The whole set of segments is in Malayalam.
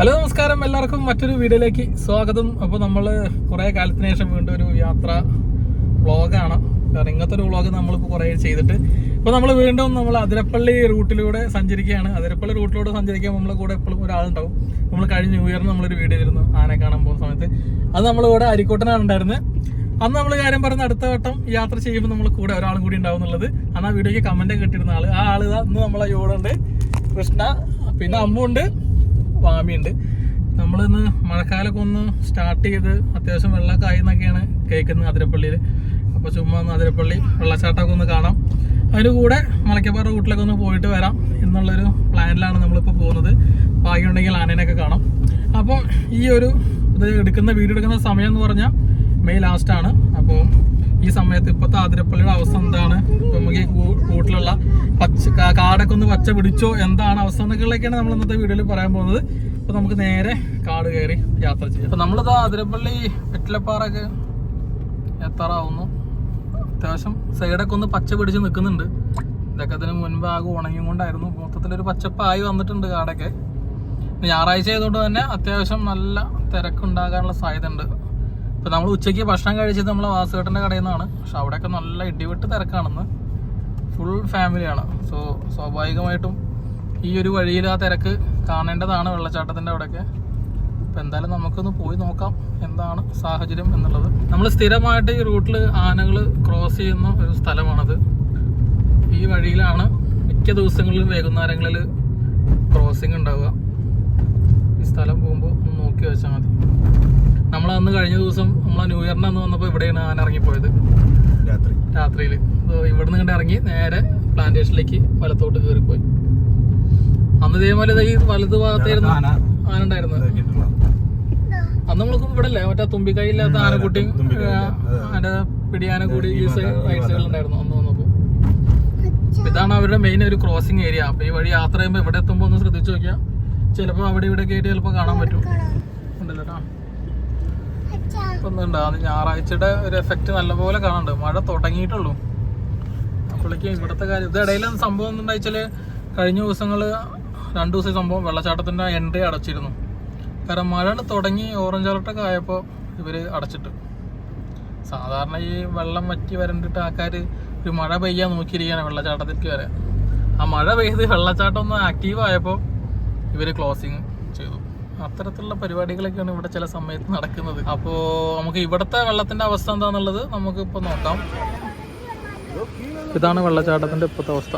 ഹലോ നമസ്കാരം. എല്ലാവർക്കും മറ്റൊരു വീഡിയോയിലേക്ക് സ്വാഗതം. അപ്പോൾ നമ്മൾ കുറേ കാലത്തിന് ശേഷം വീണ്ടും ഒരു യാത്ര വ്ളോഗാണ്. കാരണം ഇങ്ങനത്തെ ഒരു വ്ളോഗ് നമ്മളിപ്പോൾ കുറേ ചെയ്തിട്ട്. ഇപ്പോൾ നമ്മൾ വീണ്ടും നമ്മൾ അതിരപ്പള്ളി റൂട്ടിലൂടെ സഞ്ചരിക്കുകയാണ്. അതിരപ്പള്ളി റൂട്ടിലൂടെ സഞ്ചരിക്കാൻ നമ്മളെ കൂടെ എപ്പോഴും ഒരാളുണ്ടാവും. നമ്മൾ കഴിഞ്ഞ ന്യൂ ഇയറിന് നമ്മളൊരു വീഡിയോ ഇരുന്നു ആനെ കാണാൻ പോകുന്ന സമയത്ത്. അത് നമ്മളിവിടെ അരിക്കോട്ടനാണ് ഉണ്ടായിരുന്നത് അന്ന് നമ്മൾ കാര്യം പറഞ്ഞ അടുത്ത വട്ടം യാത്ര ചെയ്യുമ്പോൾ നമ്മൾ കൂടെ ഒരാളും കൂടി ഉണ്ടാവും എന്നുള്ളത്. അന്ന് ആ വീഡിയോയ്ക്ക് കമന്റ് കിട്ടിയിരുന്ന ആൾ. ആ ഇതാ ഇന്ന് നമ്മളെ യോടുണ്ട് കൃഷ്ണ പിന്നെ അമ്മുണ്ട് വാമിയുണ്ട് നമ്മളിന്ന് മഴക്കാലമൊക്കെ ഒന്ന് സ്റ്റാർട്ട് ചെയ്ത് അത്യാവശ്യം വെള്ളമൊക്കെ ആയി എന്നൊക്കെയാണ് കേൾക്കുന്നത് അതിരപ്പള്ളിയിൽ അപ്പോൾ ചുമ്മാ ഒന്ന് അതിരപ്പള്ളി വെള്ളച്ചാട്ടമൊക്കെ ഒന്ന് കാണാം. അതിന് കൂടെ മലക്കപ്പാറ റൂട്ടിലൊക്കെ ഒന്ന് പോയിട്ട് വരാം എന്നുള്ളൊരു പ്ലാനിലാണ് നമ്മളിപ്പോൾ പോകുന്നത്. ഭാഗ്യമുണ്ടെങ്കിൽ ആനേനെയൊക്കെ കാണാം. അപ്പോൾ ഈ ഒരു ഇത് എടുക്കുന്ന വീഡിയോ എടുക്കുന്ന സമയം എന്ന് പറഞ്ഞാൽ മെയ് ലാസ്റ്റാണ് അപ്പോൾ ഈ സമയത്ത് ഇപ്പോഴത്തെ ആതിരപ്പള്ളിയുടെ അവസ്ഥ എന്താണ്? നമുക്ക് ഈ കൂട്ടിലുള്ള പച്ച കാടൊക്കെ ഒന്ന് പച്ച പിടിച്ചോ? എന്താണ് അവസ്ഥ എന്നൊക്കെയാണ് നമ്മൾ ഇന്നത്തെ വീഡിയോയിൽ പറയാൻ പോകുന്നത്. അപ്പോൾ നമുക്ക് നേരെ കാട് കയറി യാത്ര ചെയ്യാം. അപ്പോൾ നമ്മളിതാ ആതിരപ്പള്ളി വെറ്റിലപ്പാറൊക്കെ എത്താറാവുന്നു. അത്യാവശ്യം സൈഡൊക്കെ ഒന്ന് പച്ച പിടിച്ച് നിൽക്കുന്നുണ്ട്. ഇതൊക്കെ അതിന് മുൻപ് ആകെ ഉണങ്ങിയും കൊണ്ടായിരുന്നു. മൊത്തത്തിലൊരു പച്ചപ്പായി വന്നിട്ടുണ്ട് കാടൊക്കെ. ഞായറാഴ്ച ആയതുകൊണ്ട് തന്നെ അത്യാവശ്യം നല്ല തിരക്കുണ്ടാകാനുള്ള സാധ്യത ഉണ്ട് ഇപ്പം നമ്മൾ ഉച്ചയ്ക്ക് ഭക്ഷണം കഴിച്ചത് നമ്മൾ വാസുകേട്ടന്റെ കടയിൽ നിന്നാണ്. പക്ഷെ അവിടെയൊക്കെ നല്ല ഇടിവിട്ട് തിരക്കാണെന്ന്. ഫുൾ ഫാമിലിയാണ് സോ സ്വാഭാവികമായിട്ടും ഈ ഒരു വഴിയിൽ ആ തിരക്ക് കാണേണ്ടതാണ് വെള്ളച്ചാട്ടത്തിന്റെ അവിടെയൊക്കെ. അപ്പോൾ എന്തായാലും നമുക്കൊന്ന് പോയി നോക്കാം എന്താണ് സാഹചര്യം എന്നുള്ളത്. നമ്മൾ സ്ഥിരമായിട്ട് ഈ റൂട്ടിൽ ആനകൾ ക്രോസ് ചെയ്യുന്ന ഒരു സ്ഥലമാണത്. ഈ വഴിയിലാണ് മിക്ക ദിവസങ്ങളിലും വൈകുന്നേരങ്ങളിൽ ക്രോസിംഗ് ഉണ്ടാവുക. ഈ സ്ഥലം നോക്കി വെച്ചാൽ മതി. നമ്മൾ അന്ന് കഴിഞ്ഞ ദിവസം നമ്മൾ ന്യൂ ഇയറിന് അന്ന് വന്നപ്പോൾ ഇവിടെയാണ് ആന ഇറങ്ങിപ്പോയത്. രാത്രി. രാത്രിയിൽ ഇവിടുന്ന് കണ്ട് ഇറങ്ങി നേരെ പ്ലാന്റേഷനിലേക്ക് വലത്തോട്ട് കയറിപ്പോയി അന്ന് ഇതേപോലെ ഈ വലത് ഭാഗത്തായിരുന്നു ആന. ആന ഉണ്ടായിരുന്നു അന്ന് നമ്മൾക്ക് ഇവിടെ അല്ലേ മറ്റേ തുമ്പിക്കൈയില്ലാത്ത ഉം, അതെ, ആനക്കുട്ടി അതിന്റെ പിടിയാന കൂടി ഈ റൈറ്റ്. ഉണ്ടായിരുന്നു അന്ന് വന്നപ്പോൾ ഇതാണ് അവരുടെ മെയിൻ ഒരു ക്രോസിംഗ് ഏരിയ അപ്പൊ ഈ വഴി യാത്ര ചെയ്യുമ്പോൾ ഇവിടെ എത്തുമ്പോൾ ഒന്ന് ശ്രദ്ധിച്ചു നോക്കിയാൽ ചിലപ്പോൾ അവിടെ ഇവിടെ കയറ്റി ചിലപ്പോൾ കാണാൻ പറ്റും. ഒന്നുണ്ട് അത് ഞായറാഴ്ചയുടെ ഒരു എഫക്റ്റ് നല്ലപോലെ കാണുന്നുണ്ട്. മഴ തുടങ്ങിയിട്ടുള്ളൂ. അപ്പോഴേക്കും ഇവിടുത്തെ കാര്യം ഇത് ഇടയിൽ സംഭവം എന്താ വെച്ചാൽ കഴിഞ്ഞ ദിവസങ്ങൾ രണ്ടു ദിവസം സംഭവം വെള്ളച്ചാട്ടത്തിന്റെ എൻട്രി അടച്ചിരുന്നു. കാരണം മഴ തുടങ്ങി ഓറഞ്ച് അലർട്ടൊക്കെ ആയപ്പോൾ ഇവർ അടച്ചിട്ട്. സാധാരണ ഈ വെള്ളം വറ്റി വരണ്ടിട്ട് ആൾക്കാർ ഒരു മഴ പെയ്യാൻ നോക്കിയിരിക്കുകയാണ് വെള്ളച്ചാട്ടത്തിലേക്ക് വരെ. ആ മഴ പെയ്ത് വെള്ളച്ചാട്ടം ഒന്ന് ആക്റ്റീവ് ആയപ്പോൾ ഇവർ ക്ലോസിങ് ചെയ്തു. അത്തരത്തിലുള്ള പരിപാടികളൊക്കെയാണ് ഇവിടെ ചില സമയത്ത് നടക്കുന്നത്. അപ്പോൾ നമുക്ക് ഇവിടുത്തെ വെള്ളത്തിന്റെ അവസ്ഥ എന്താണെന്നുള്ളത് നമുക്ക് ഇപ്പോൾ നോക്കാം. ഇതാണ് വെള്ളച്ചാട്ടത്തിന്റെ ഇപ്പോഴത്തെ അവസ്ഥ.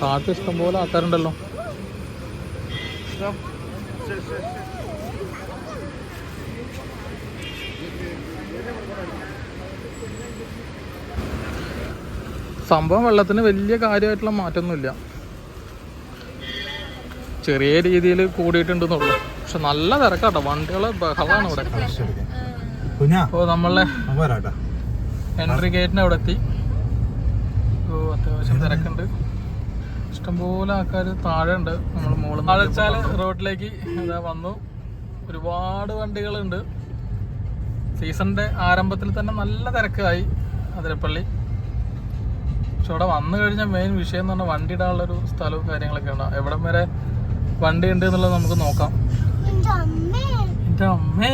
കാട്ട് ഇഷ്ടംപോലെ ആൾക്കാരുണ്ടല്ലോ. സംഭവം വെള്ളത്തിന് വലിയ കാര്യമായിട്ടുള്ള മാറ്റമൊന്നുമില്ല ചെറിയ രീതിയിൽ കൂടിയിട്ടുണ്ടെന്നുള്ളൂ. പക്ഷെ നല്ല തിരക്കാട്ടോ. വണ്ടികളെ ബഹളാണ് ഇവിടെ. കുഞ്ഞാ അപ്പോൾ നമ്മളെ എൻട്രി ഗേറ്റിന് അവിടെ എത്തി. ഓ അത്യാവശ്യം തിരക്കുണ്ട്. ഇഷ്ടംപോലെ ആൾക്കാർ താഴെ ഉണ്ട് നമ്മൾ മുകളിൽ താഴെച്ചാൽ റോഡിലേക്ക് എന്താ വന്നു. ഒരുപാട് വണ്ടികളുണ്ട്. സീസണിന്റെ ആരംഭത്തിൽ തന്നെ നല്ല തിരക്കായി അതിരപ്പള്ളി. പക്ഷെ അവിടെ വന്നു കഴിഞ്ഞ മെയിൻ വിഷയം എന്ന് പറഞ്ഞാൽ വണ്ടി ഇടാനുള്ളൊരു സ്ഥലവും കാര്യങ്ങളൊക്കെ ഉണ്ടാവും. എവിടം വരെ വണ്ടി ഉണ്ട് എന്നുള്ളത് നമുക്ക് നോക്കാം. എന്റെ അമ്മേ.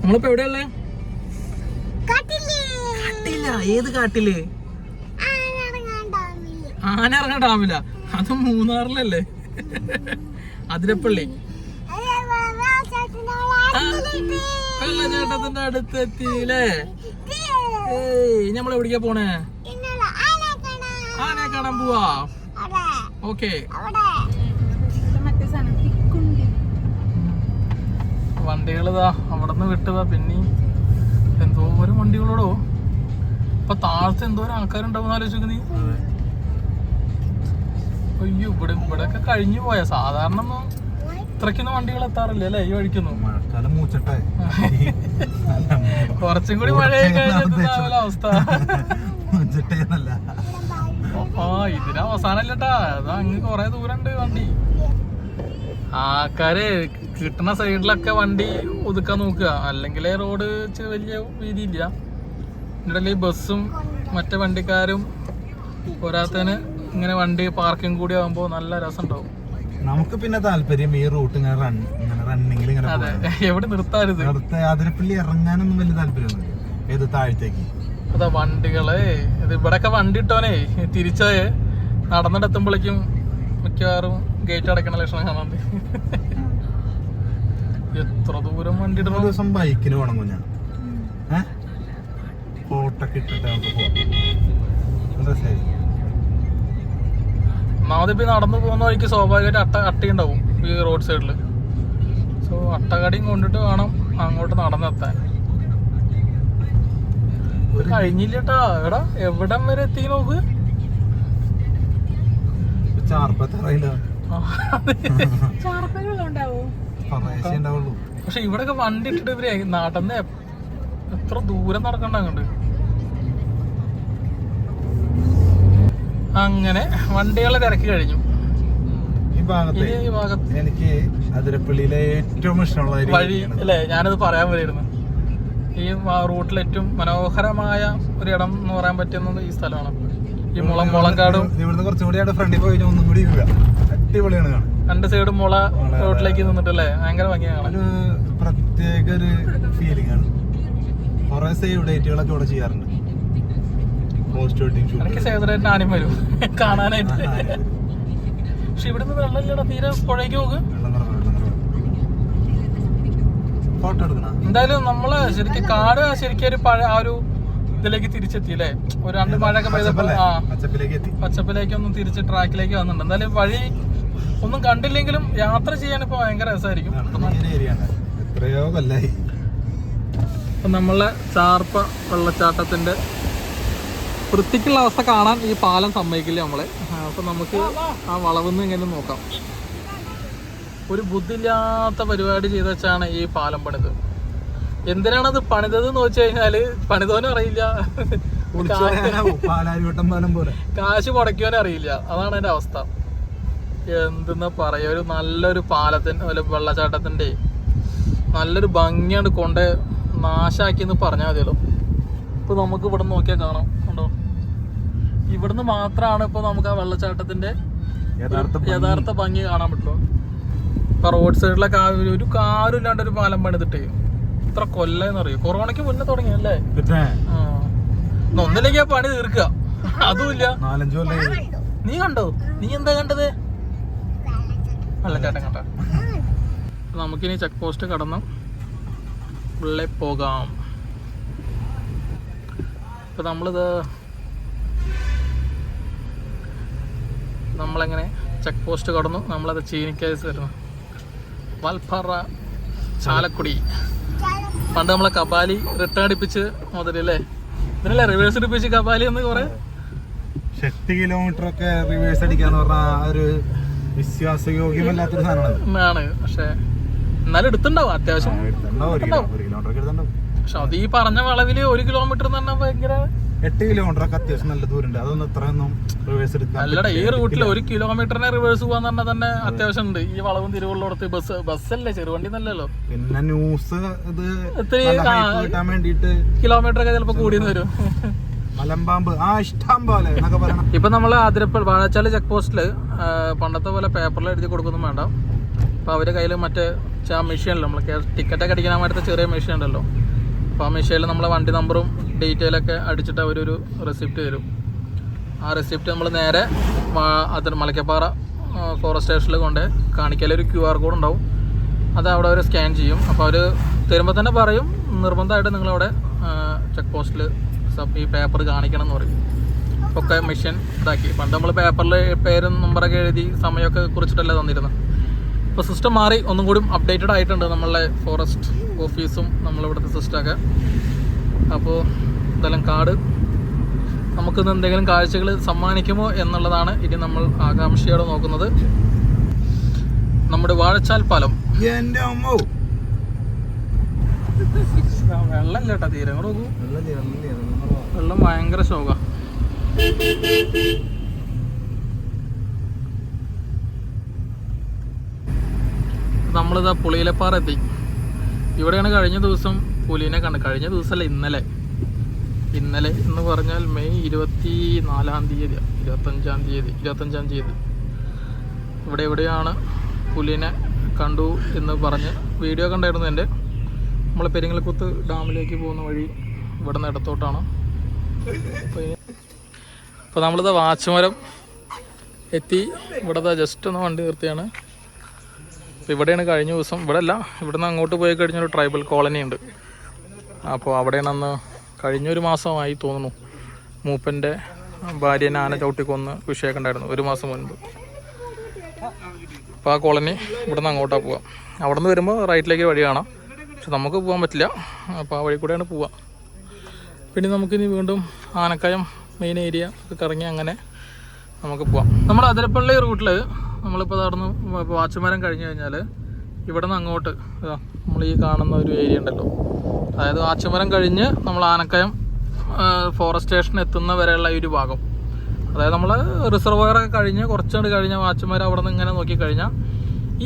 നമ്മളിപ്പോ എവിടെയല്ലേ കാട്ടില്ല ഏത് കാട്ടിൽ? ആന ഇറങ്ങാൻ ഡാമില്ല അത് മൂന്നാറിലല്ലേ? അതിരപ്പള്ളി. വെള്ളച്ചാട്ടത്തിന്റെ അടുത്ത് എത്തിയില്ലേ ഏയ് നമ്മൾ എവിടേക്കാ പോണേ? ആനയെ കാണാൻ പോവാ. ഓക്കെ. വണ്ടികൾ ഇതാ അവിടെ നിന്ന് വിട്ടതാ. പിന്നെ എന്തോരം വണ്ടികളോടോ? ഇപ്പൊ താഴത്ത് എന്തോരം ആൾക്കാരുണ്ടാവും ആലോചിക്കുന്ന നീ. അയ്യോ ഇവിടെ ഇവിടെ ഒക്കെ കഴിഞ്ഞു പോയ. സാധാരണ ഒന്നും ഇത്രയ്ക്കൊന്നും വണ്ടികൾ എത്താറില്ല അല്ലേ? ഈ വഴിക്കൊന്നും. മഴക്കാലം മൂച്ചട്ടെ. കുറച്ചും കൂടി മഴ കഴിഞ്ഞിട്ടുണ്ടാവില്ല അവസ്ഥ? മൂച്ചട്ടെ എന്നല്ല. ആ ഇതിന് അവസാനല്ലട്ടാ അതാ അങ്ങ് കൊറേ ദൂരണ്ട് വണ്ടി. ആൾക്കാര് കിട്ടുന്ന സൈഡിലൊക്കെ വണ്ടി ഒതുക്കാൻ നോക്കുക. അല്ലെങ്കിൽ റോഡ് വലിയ വീതിയില്ല ഈ ബസ്സും മറ്റു വണ്ടിക്കാരും പോരാത്തതിന് ഇങ്ങനെ വണ്ടി പാർക്കിംഗ് കൂടി ആകുമ്പോൾ നല്ല രസം ഉണ്ടാവും നമുക്ക് പിന്നെ താല്പര്യം ഈ റൂട്ട് ഇങ്ങനെ റൺ ഇങ്ങനെ റണ്ണിങ്ങിൽ ഇങ്ങനെ എവിടെ നിർത്താരുത് അടുത്ത അതിരപ്പള്ളി ഇറങ്ങാനൊന്നും വലിയ താല്പര്യമൊന്നുമില്ല. ഏത് താഴത്തേക്ക്? അതാ വണ്ടികൾ. ഇത് ഇവിടൊക്കെ വണ്ടി ഇട്ടോനെ. തിരിച്ചേ നടന്നിട്ടെത്തുമ്പോഴേക്കും മിക്കവാറും ഗേറ്റ് അടക്കണ ലക്ഷണം കാണാണ്ട് എത്ര ദൂരം വണ്ടി ദിവസം ബൈക്കിന് പോകണം കുഞ്ഞാ. കോട്ടൊക്കെ ഇട്ടിട്ട് നമുക്ക് പോവാം. നടന്നു പോകുന്ന വഴിക്ക് സ്വാഭാവികമായിട്ട് അട്ട അട്ടി ഉണ്ടാവും ഈ റോഡ് സൈഡിൽ സോ അട്ടകടിയും കൊണ്ടിട്ട് വേണം അങ്ങോട്ട് നടന്നെത്താൻ. കഴിഞ്ഞില്ലട്ടാ. എടാ എവിടം വരെ എത്തി നോക്ക്? ചാർപ്പത്തറയില്ല പക്ഷെ ഇവിടെ വണ്ടി ഇട്ടിട്ട് ഇവർ നടന്ന് എ- എത്ര ദൂരം നടക്കണ്ട അങ്ങോട്ട്. അങ്ങനെ വണ്ടികളെ തിരക്ക് കഴിഞ്ഞു. ഈ ഭാഗത്തെ ഇനി ഈ ഭാഗത്ത് എനിക്ക് അതിരപ്പള്ളിയിലെ ഏറ്റവും ഇഷ്ടമുള്ള ഒരു വഴി. അല്ലേ ഞാനത് പറയാൻ വരുന്നു ഈ റൂട്ടിൽ ഏറ്റവും മനോഹരമായ ഒരു ഇടം എന്ന് പറയാൻ പറ്റുന്നത് ഈ സ്ഥലമാണ്. ഈ മുളം മുളങ്കാടും കാടും ഇവിടുന്ന് കുറച്ചും കൂടി ഫ്രണ്ടിൽ പോയി ഒന്നും കൂടി വീഴ അടിപൊളിയാണ് കാണാൻ. രണ്ട് സൈഡ് മുള റോഡിലേക്ക് നിന്നിട്ടല്ലേ? ഭയങ്കര ഭംഗിയാണ് ഒരു പ്രത്യേക ഒരു ഫീലിംഗ് ആണ്. കുറെ സേവ് ഡേറ്റുകളൊക്കെ ഇവിടെ ചെയ്യാറുണ്ട്. പോസ്റ്റ് എനിക്ക് വരും. കാണാനായിട്ട്. പക്ഷെ തീരെ പുഴയ്ക്ക് ഫോട്ടോ എടുക്കണ? എന്തായാലും നമ്മൾ ശരിക്കും കാട് ശരിക്കും ഒരു പഴയ ആ ഒരു ഇതിലേക്ക് തിരിച്ചെത്തി അല്ലേ? ഒരു രണ്ട് മഴയൊക്കെ പെയ്തപ്പോൾ ആ. പച്ചപ്പിലേക്ക് ഒന്ന് തിരിച്ച് ട്രാക്കിലേക്ക് വന്നിട്ടുണ്ട്. എന്തായാലും വഴി ഒന്നും കണ്ടില്ലെങ്കിലും യാത്ര ചെയ്യാൻ ഇപ്പൊ ഭയങ്കര രസമായിരിക്കും. എത്രയോ കൊല്ലായി. അപ്പൊ നമ്മളെ ചാർപ്പ വെള്ളച്ചാട്ടത്തിന്റെ വൃത്തിക്കുള്ള അവസ്ഥ കാണാൻ ഈ പാലം സമ്മതിക്കില്ല നമ്മളെ. അപ്പൊ നമുക്ക് ആ വളവെന്ന് ഇങ്ങനെ നോക്കാം. ഒരു ബുദ്ധില്ലാത്ത പരിപാടി ചെയ്ത് വെച്ചാണ് ഈ പാലം പണിത്. എന്തിനാണത് പണിതത് എന്ന് വെച്ച് കഴിഞ്ഞാൽ പണിതോനും അറിയില്ല. കാശ് മുടക്കിയോനും അറിയില്ല. അതാണ് എന്റെ അവസ്ഥ. എന്തെന്ന് പറയാ ഒരു നല്ലൊരു പാലത്തിന്റെ ഒരു വെള്ളച്ചാട്ടത്തിന്റെ നല്ലൊരു ഭംഗിയാണ് കൊണ്ട് നാശാക്കി എന്ന് പറഞ്ഞാൽ മതിയല്ലോ. ഇപ്പൊ നമുക്ക് ഇവിടെ നോക്കിയാൽ കാണാം കണ്ടോ? ഇവിടുന്ന് മാത്രമാണ് ഇപ്പൊ നമുക്ക് ആ വെള്ളച്ചാട്ടത്തിന്റെ യഥാർത്ഥ യഥാർത്ഥ ഭംഗി കാണാൻ പറ്റുള്ളൂ. ഇപ്പൊ റോഡ് സൈഡിലൊക്കെ ഒരു- കാറും കാരും ഇല്ലാണ്ട് ഒരു പാലം പണിതിട്ടേ ഇത്ര കൊല്ലെന്നറിയോ കൊറോണയ്ക്ക് മുന്നേ തുടങ്ങിയല്ലേ ഒന്നില്ലെങ്കിൽ ആ പണി തീർക്കുക. അതുമില്ല നീ കണ്ടോ? നീ എന്താ കണ്ടത്? വെള്ളച്ചാട്ടം കണ്ട. നമുക്കിനി ചെക്ക് പോസ്റ്റ് കടന്ന് ഉള്ളിൽ പോകാം. ഇപ്പൊ നമ്മളിത് നമ്മളെങ്ങനെ ചെക്ക് പോസ്റ്റ് കടന്നു നമ്മളത് ചീനിക്കേസ് വരുന്നു. വൽപ്പറ ചാലക്കുടി. പണ്ട് നമ്മളെ കപാലി റിട്ടേൺ അടിപ്പിച്ച് മുതലല്ലേ? ഇതിനല്ലേ റിവേഴ്സ് അടിപ്പിച്ച് കപാലി എന്ന് കുറേ? എട്ട് കിലോമീറ്റർ ഒക്കെ റിവേഴ്സ് അടിക്കാന്ന് പറഞ്ഞാൽ ഒരു വിശ്വാസയോഗ്യമല്ലാത്തൊരു സാധനമാണ് ആണ്. പക്ഷെ എന്നാലും എടുത്തുണ്ടാവും അത്യാവശ്യം പക്ഷെ അത് ഈ പറഞ്ഞ വളവിൽ ഒരു കിലോമീറ്റർ എന്ന് പറഞ്ഞാൽ ഭയങ്കര എട്ട് കിലോമീറ്റർ ഒക്കെ അത്യാവശ്യം നല്ല ദൂരമുണ്ട്. അതൊന്നും ഇത്രയൊന്നും റിവേഴ്സ് എടുക്കാം അല്ലടാ ഈ. റൂട്ടിൽ ഒരു കിലോമീറ്ററിനെ റിവേഴ്സ് പോകാന്ന് പറഞ്ഞാൽ തന്നെ അത്യാവശ്യം ഉണ്ട്. ഈ വളവും തിരുവുള്ളടത്ത് ബസ് ബസ്സല്ലേ? ചെറുവണ്ടി നല്ലല്ലോ പിന്നെ ന്യൂസ് ഇത് കിട്ടാൻ വേണ്ടിയിട്ട് കിലോമീറ്റർ ഒക്കെ ചിലപ്പോ കൂടിയെന്ന് വരും. ഇഷ്ടം പറയണം. ഇപ്പൊ നമ്മൾ അതിരപ്പ വാഴച്ചാൽ ചെക്ക് പോസ്റ്റിൽ പണ്ടത്തെ പോലെ പേപ്പറിൽ എഴുതി കൊടുക്കൊന്നും വേണ്ട. അപ്പൊ അവരുടെ കയ്യിൽ മറ്റേ ആ മെഷീനല്ലോ നമ്മൾ ടിക്കറ്റ് ഒക്കെ അടിക്കാൻ വേണ്ടത്തെ ചെറിയ മെഷീൻ ഉണ്ടല്ലോ. അപ്പോൾ ആ മെഷീനിൽ നമ്മളെ വണ്ടി നമ്പറും ഡീറ്റെയിൽ ഒക്കെ അടിച്ചിട്ട് അവരൊരു റെസിപ്റ്റ് തരും. ആ റെസിപ്റ്റ് നമ്മൾ നേരെ അതിന് മലക്കപ്പാറ ഫോറസ്റ്റ് സ്റ്റേഷനിൽ കൊണ്ട് കാണിക്കലൊരു ക്യു ആർ കോഡ് ഉണ്ടാവും. അത് അവിടെ അവർ സ്കാൻ ചെയ്യും. അപ്പോൾ അവർ തരുമ്പോൾ തന്നെ പറയും നിർബന്ധമായിട്ട് നിങ്ങളവിടെ ചെക്ക് പോസ്റ്റിൽ സബ് ഈ പേപ്പർ കാണിക്കണം എന്ന് പറയും. ഒക്കെ മെഷീൻ ഇതാക്കി. പണ്ട് നമ്മൾ പേപ്പറിൽ പേരും നമ്പറൊക്കെ എഴുതി സമയമൊക്കെ കുറിച്ചിട്ടല്ലേ തന്നിരുന്നത് ഇപ്പോൾ സിസ്റ്റം മാറി ഒന്നും കൂടി അപ്ഡേറ്റഡ് ആയിട്ടുണ്ട് നമ്മളെ ഫോറസ്റ്റ് ഓഫീസും നമ്മളിവിടുത്തെ സിസ്റ്റമൊക്കെ അപ്പോൾ ഇതെല്ലാം കാട്. നമുക്കിന്ന് എന്തെങ്കിലും കാഴ്ചകൾ സമ്മാനിക്കുമോ എന്നുള്ളതാണ് ഇനി നമ്മൾ ആകാംക്ഷയോടെ നോക്കുന്നത്. നമ്മുടെ വാഴച്ചാൽ പാലം. എന്റെ അമ്മ. വെള്ളമില്ല കേട്ടോ തീരെ നോക്കൂ. വെള്ളം ഭയങ്കര ശോക. നമ്മളിതാ പുളിയിലപ്പാറ എത്തി. ഇവിടെയാണ് കഴിഞ്ഞ ദിവസം പുലിനെ കണ്ട് കഴിഞ്ഞ ദിവസമല്ല ഇന്നലെ. ഇന്നലെ എന്ന് പറഞ്ഞാൽ മെയ് ഇരുപത്തി നാലാം തീയതി ഇരുപത്തഞ്ചാം തീയതി ഇരുപത്തഞ്ചാം തീയതി. ഇവിടെ എവിടെയാണ് പുലിനെ കണ്ടു എന്ന് പറഞ്ഞ് വീഡിയോ കണ്ടായിരുന്നു എന്റെ. നമ്മൾ പെരിങ്ങൽക്കുത്ത് ഡാമിലേക്ക് പോകുന്ന വഴി ഇവിടെ നിന്ന് ഇടത്തോട്ടാണ്. അപ്പോൾ നമ്മളിത് വാച്ചുമരം എത്തി. ഇവിടെ ജസ്റ്റ് ഒന്ന് വണ്ടി നിർത്തിയാണ്. അപ്പോൾ ഇവിടെയാണ് കഴിഞ്ഞ ദിവസം ഇവിടെ അല്ല ഇവിടെ നിന്ന് അങ്ങോട്ട് പോയി കഴിഞ്ഞൊരു ട്രൈബൽ കോളനി ഉണ്ട്. അപ്പോൾ അവിടെയാണ് അന്ന് കഴിഞ്ഞൊരു മാസമായി തോന്നുന്നു മൂപ്പന്റെ ഭാര്യനെ ആന ചവിട്ടിക്കൊന്ന് വിഷയൊക്കെ ഉണ്ടായിരുന്നു ഒരു മാസം മുൻപ്. അപ്പോൾ ആ കോളനി ഇവിടെ നിന്ന് അങ്ങോട്ടാണ് പോവാം. അവിടെ നിന്ന് വരുമ്പോൾ റൈറ്റിലേക്ക് വഴി കാണാം. പക്ഷെ നമുക്ക് പോകാൻ പറ്റില്ല. അപ്പോൾ ആ വഴി കൂടെയാണ് പോവുക പിന്നെ നമുക്കിനി വീണ്ടും ആനക്കയം മെയിൻ ഏരിയ ഒക്കെ കറങ്ങി അങ്ങനെ നമുക്ക് പോവാം. നമ്മുടെ അതിരപ്പള്ളി റൂട്ടിൽ നമ്മളിപ്പോൾ നടന്ന് വാച്ചുമരം കഴിഞ്ഞു കഴിഞ്ഞാൽ ഇവിടെ നിന്ന് അങ്ങോട്ട് നമ്മൾ ഈ കാണുന്ന ഒരു ഏരിയ ഉണ്ടല്ലോ. അതായത് വാച്ചുമരം കഴിഞ്ഞ് നമ്മൾ ആനക്കയം ഫോറസ്റ്റ് സ്റ്റേഷൻ എത്തുന്ന വരെയുള്ള ഈ ഒരു ഭാഗം. അതായത് നമ്മൾ റിസർവയറൊക്കെ കഴിഞ്ഞ് കുറച്ചുകൂടി കഴിഞ്ഞ വാച്ചുമരം അവിടെ നിന്ന് ഇങ്ങനെ നോക്കിക്കഴിഞ്ഞാൽ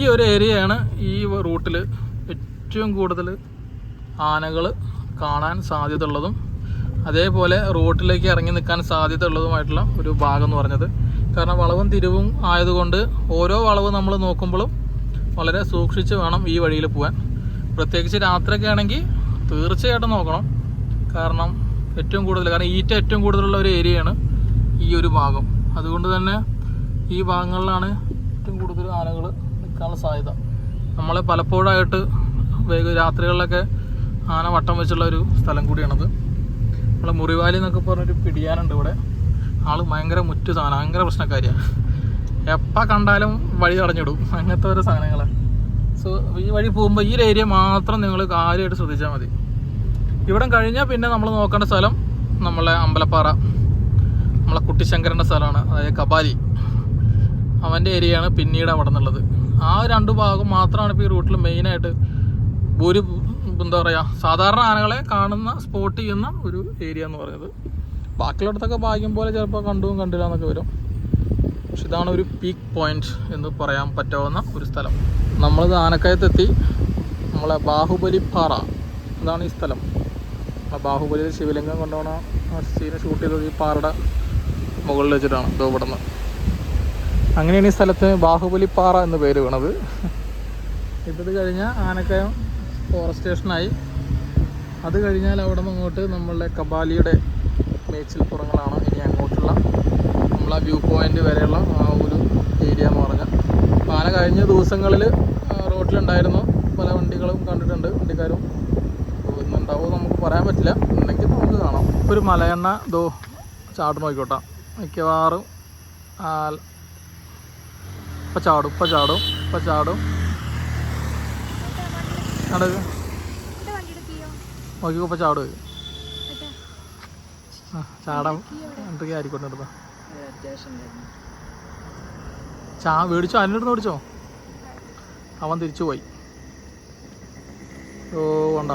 ഈ ഒരു ഏരിയയാണ് ഈ റൂട്ടിൽ ഏറ്റവും കൂടുതൽ ആനകൾ കാണാൻ സാധ്യതയുള്ളതും അതേപോലെ റോട്ടിലേക്ക് ഇറങ്ങി നിൽക്കാൻ സാധ്യത ഉള്ളതുമായിട്ടുള്ള ഒരു ഭാഗം എന്ന് പറഞ്ഞത്. കാരണം വളവും തിരിവും ആയതുകൊണ്ട് ഓരോ വളവ് നമ്മൾ നോക്കുമ്പോഴും വളരെ സൂക്ഷിച്ച് വേണം ഈ വഴിയിൽ പോകാൻ. പ്രത്യേകിച്ച് രാത്രിയൊക്കെ ആണെങ്കിൽ തീർച്ചയായിട്ടും നോക്കണം. കാരണം ഏറ്റവും കൂടുതൽ കാരണം ഈറ്റ ഏറ്റവും കൂടുതലുള്ള ഒരു ഏരിയയാണ് ഈ ഒരു ഭാഗം. അതുകൊണ്ട് തന്നെ ഈ ഭാഗങ്ങളിലാണ് ഏറ്റവും കൂടുതൽ ആനകൾ നിൽക്കാനുള്ള സാധ്യത. നമ്മളെ പലപ്പോഴായിട്ട് രാത്രികളിലൊക്കെ ആന വട്ടം വെച്ചുള്ള ഒരു സ്ഥലം കൂടിയാണത്. നമ്മളെ മുറിവാലി എന്നൊക്കെ പറഞ്ഞൊരു പിടിയാനുണ്ട് ഇവിടെ. ആൾ ഭയങ്കര മുറ്റു സാധനം ഭയങ്കര പ്രശ്നക്കാരിയാണ് എപ്പോൾ കണ്ടാലും വഴി തടഞ്ഞിടും. അങ്ങനത്തെ ഓരോ സാധനങ്ങളാണ് സോ ഈ വഴി പോകുമ്പോൾ ഈ ഏരിയ മാത്രം നിങ്ങൾ കാര്യമായിട്ട് ശ്രദ്ധിച്ചാൽ മതി. ഇവിടെ കഴിഞ്ഞാൽ പിന്നെ നമ്മൾ നോക്കേണ്ട സ്ഥലം നമ്മളെ അമ്പലപ്പാറ. നമ്മളെ കുട്ടിശങ്കരന്റെ സ്ഥലമാണ് അതായത് കബാലി. അവന്റെ ഏരിയയാണ് പിന്നീട് അവിടെ നിന്നുള്ളത്. ആ രണ്ട് ഭാഗം മാത്രമാണ് ഇപ്പോൾ ഈ റൂട്ടിൽ മെയിനായിട്ട് ഭൂരി എന്താ പറയുക സാധാരണ ആനകളെ കാണുന്ന സ്പോട്ട് ചെയ്യുന്ന ഒരു ഏരിയ എന്ന് പറയുന്നത്. ബാക്കിയുള്ളിടത്തൊക്കെ ഭാഗ്യം പോലെ ചിലപ്പോൾ കണ്ടും കണ്ടില്ല എന്നൊക്കെ വരും. പക്ഷെ ഇതാണ് ഒരു പീക്ക് പോയിന്റ് എന്ന് പറയാൻ പറ്റാവുന്ന ഒരു സ്ഥലം. നമ്മളിത് ആനക്കയത്തെത്തി നമ്മളെ ബാഹുബലി പാറ അതാണ് ഈ സ്ഥലം. ആ ബാഹുബലി ശിവലിംഗം കൊണ്ടുപോകണ ആ സീനെ ഷൂട്ട് ചെയ്തത് ഈ പാറയുടെ മുകളിൽ വെച്ചിട്ടാണ്. ഇതോ ഇവിടെ നിന്ന് അങ്ങനെയാണ് ഈ സ്ഥലത്ത് ബാഹുബലി പാറ എന്ന് പേര് വീണത്. ഇത് കഴിഞ്ഞാൽ ആനക്കയം ഫോറസ്റ്റ് സ്റ്റേഷനായി അത് കഴിഞ്ഞാൽ അവിടെ നിന്ന് അങ്ങോട്ട് നമ്മളുടെ കബാലിയുടെ മേച്ചിൽപ്പുറങ്ങളാണ് ഇനി അങ്ങോട്ടുള്ള നമ്മൾ ആ വ്യൂ പോയിന്റ് വരെയുള്ള ആ ഒരു ഏരിയ എന്ന് പറഞ്ഞാൽ. പാല കഴിഞ്ഞ ദിവസങ്ങളിൽ റോഡിലുണ്ടായിരുന്നു പല വണ്ടികളും കണ്ടിട്ടുണ്ട്. വണ്ടിക്കാരും ഇന്നുണ്ടാവുമോ നമുക്ക് പറയാൻ പറ്റില്ല. ഉണ്ടെങ്കിൽ നമുക്ക് കാണാം. ഒരു മലയെണ്ണ ദോ ചാട്ട് നോക്കിക്കോട്ടെ. മിക്കവാറും ഇപ്പം ചാടും ഇപ്പം ചാടും ഇപ്പം ചാടും. നടക്ക് നോക്കിക്കോ ഇപ്പം ചാടും ആ എടുത്താ. ഉണ്ടായിരുന്നു. ചാ മേടിച്ചോ അന്നിടുന്ന് മേടിച്ചോ? അവൻ തിരിച്ചു പോയി. ഓ കൊണ്ട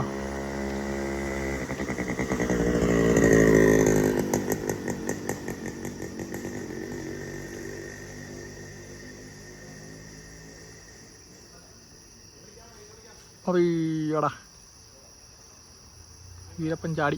ਤਸਵੀਰ ਹੈ ਪੰਜਾੜੀ।